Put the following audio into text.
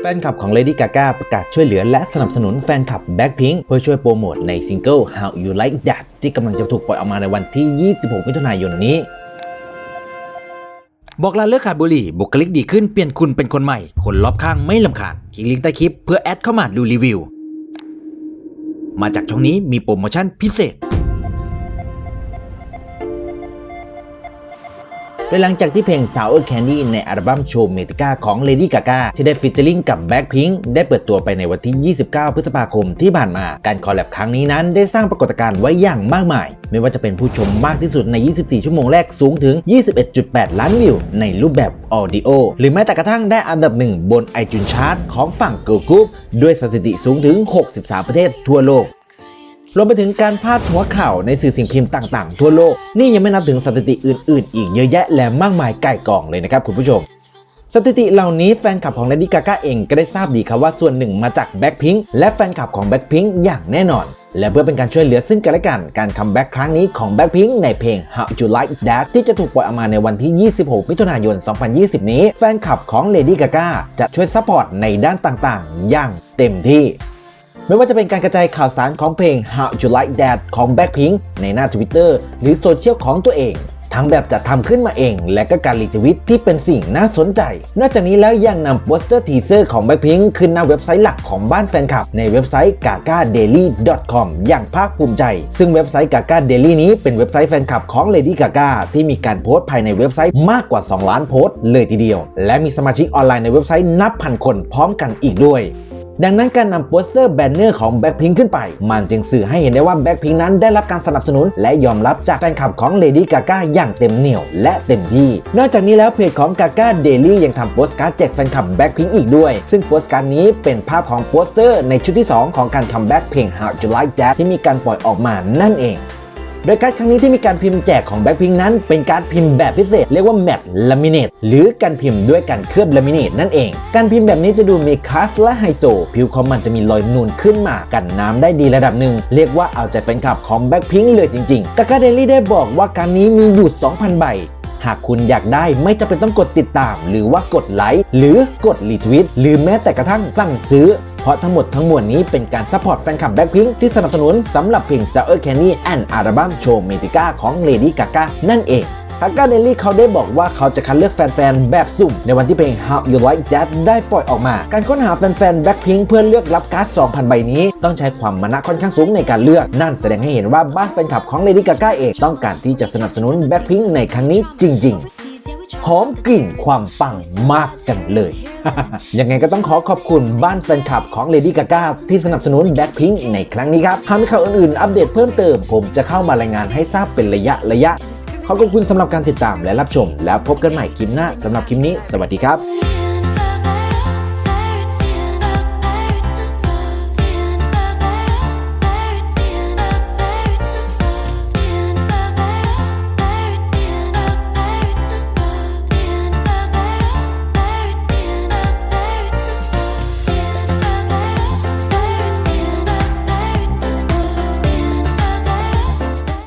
แฟนคลับของ Lady Gaga ประกาศช่วยเหลือและสนับสนุนแฟนคลับ Blackpink เพื่อช่วยโปรโมทในซิงเกิล How You Like That ที่กำลังจะถูกปล่อยออกมาในวันที่ 26 มิถุนายนนี้ บอกลาเลิกขาดบุหรี่ บุคลิกดีขึ้นเปลี่ยนคุณเป็นคนใหม่ คนรอบข้างไม่ลำคาญคลิกลิงก์ใต้คลิปเพื่อแอดเข้ามาดูรีวิว มาจากช่องนี้มีโปรโมชั่นพิเศษ โดยหลังจากที่เพลง Sour Candy ในอัลบั้มโชว์เมติก้าของ Lady Gaga ที่ได้ฟิชเจอร์ลิงกับ Blackpink ได้เปิดตัวไปในวันที่ 29 พฤษภาคมที่ผ่านมา การคอลแลบครั้งนี้นั้นได้สร้างปรากฏการณ์ไว้อย่างมากมาย ไม่ว่าจะเป็นผู้ชมมากที่สุดใน 24 ชั่วโมงแรกสูงถึง 21.8 ล้านวิว ในรูปแบบออดิโอ หรือแม้แต่กระทั่งได้อันดับหนึ่งบน iTunes Chart ของฝั่ง Girl Group ด้วยสถิติสูงถึง 63 ประเทศทั่วโลก รวมไปถึงการพาดหัวข่าวในสื่อสิ่งพิมพ์ต่างๆ ทั่วโลก นี่ยังไม่นับถึงสถิติอื่นๆ อีกเยอะแยะและมากมายไก่กองเลยนะครับคุณผู้ชมสถิติเหล่านี้แฟนคลับของ Lady Gaga เองก็ได้ทราบดีครับว่าส่วนหนึ่งมาจาก Blackpink และแฟนคลับของ Blackpink อย่างแน่นอน และเพื่อเป็นการช่วยเหลือซึ่งกันและกันการคัมแบ็กครั้งนี้ของ Blackpink ในเพลง How You Like That ที่จะถูกปล่อยออกมาในวันที่ 26 มิถุนายน 2020 นี้ แฟนคลับของ Lady Gaga จะช่วยซัพพอร์ตในด้านต่างๆ อย่างเต็มที่ ไม่ว่าจะเป็นการกระจายข่าวสารของเพลง How You Like That ของ Blackpink ในหน้า Twitter หรือโซเชียลของตัวเองทั้งแบบจัดทำขึ้นมาเอง และก็การรีทวิตที่เป็นสิ่งน่าสนใจ นอกจากนี้แล้วยังนำโปสเตอร์ทีเซอร์ของ Blackpink ขึ้นหน้าเว็บไซต์หลักของบ้านแฟนคลับ ในเว็บไซต์ gagadaily.com อย่างภาคภูมิใจ ซึ่งเว็บไซต์ Gaga Daily นี้เป็นเว็บไซต์แฟนคลับของ Lady Gaga ที่มีการโพสต์ภายในเว็บไซต์มากกว่า 2 ล้านโพสต์เลยทีเดียว และมีสมาชิกออนไลน์ในเว็บไซต์นับพันคนพร้อมกันอีกด้วย ดังนั้นการนำโปสเตอร์แบนเนอร์ของ Blackpink ขึ้นไป มันจึงสื่อให้เห็นได้ว่า Blackpink นั้นได้รับการสนับสนุน และยอมรับจากแฟนคลับของ Lady Gaga อย่างเต็มเหนี่ยวและเต็มที่ นอกจากนี้แล้วเพจของ Gaga Daily ยังทำโปสการ์ดแจกแฟนคลับ Blackpink อีกด้วย ซึ่งโปสการ์ดนี้เป็นภาพของโปสเตอร์ในชุดที่ 2 ของการคัมแบ็กเพลง How You Like That ที่มีการปล่อยออกมานั่นเอง โดยการ์ดครั้งนี้ที่มีการพิมพ์แจกของแบ็คพิงนั้น เป็นการ์ดพิมพ์แบบพิเศษ เรียกว่าแมตลามิเนตหรือการพิมพ์ด้วยการเคลือบลามิเนตนั่นเอง การพิมพ์แบบนี้จะดูมีคลาสและไฮโซผิวของมันจะมีรอยนูนขึ้นมากันน้ำได้ดีระดับหนึ่งเรียกว่าเอาใจแฟนคลับของแบ็คพิงเลยจริงๆกากาเดลี่ได้บอกว่าการนี้มีอยู่ 2,000 ใบ หากคุณอยากได้ไม่จำเป็นต้องกดติดตาม หรือว่ากดไลค์หรือกดรีทวิตหรือแม้แต่กระทั่งสั่งซื้อ เพราะทั้งหมดทั้งมวลนี้เป็นการซัพพอร์ตแฟนคลับแบ็คพิงที่สนับสนุนสำหรับเพลง Sour Candy and อัลบั้มโชว์เมติก้าของ Lady Gaga นั่นเอง ทางการเดลี่เขาได้บอกว่าเขาจะคัดเลือกแฟนๆ แบบสุ่ม ในวันที่เพลง How You Like That ได้ปล่อยออกมา การค้นหาแฟนๆ Blackpink เพื่อเลือกรับการ์ด 2,000 ใบนี้ ต้องใช้ความมานะค่อนข้างสูงในการเลือก นั่นแสดงให้เห็นว่าบ้านแฟนคลับของ Lady Gaga เองต้องการที่จะสนับสนุน Blackpink ในครั้งนี้จริง ๆหอมกลิ่นความปังมากจังเลย ยังไงก็ต้องขอขอบคุณบ้านแฟนคลับของ Lady Gaga ที่สนับสนุน Blackpink ในครั้งนี้ครับ หากมีข่าวอื่นๆ อัปเดตเพิ่มเติม ผมจะเข้ามารายงานให้ทราบเป็นระยะระยะ ขอบคุณสำหรับการติดตามและรับชม แล้วพบกันใหม่คลิปหน้าสำหรับคลิปนี้ สวัสดีครับ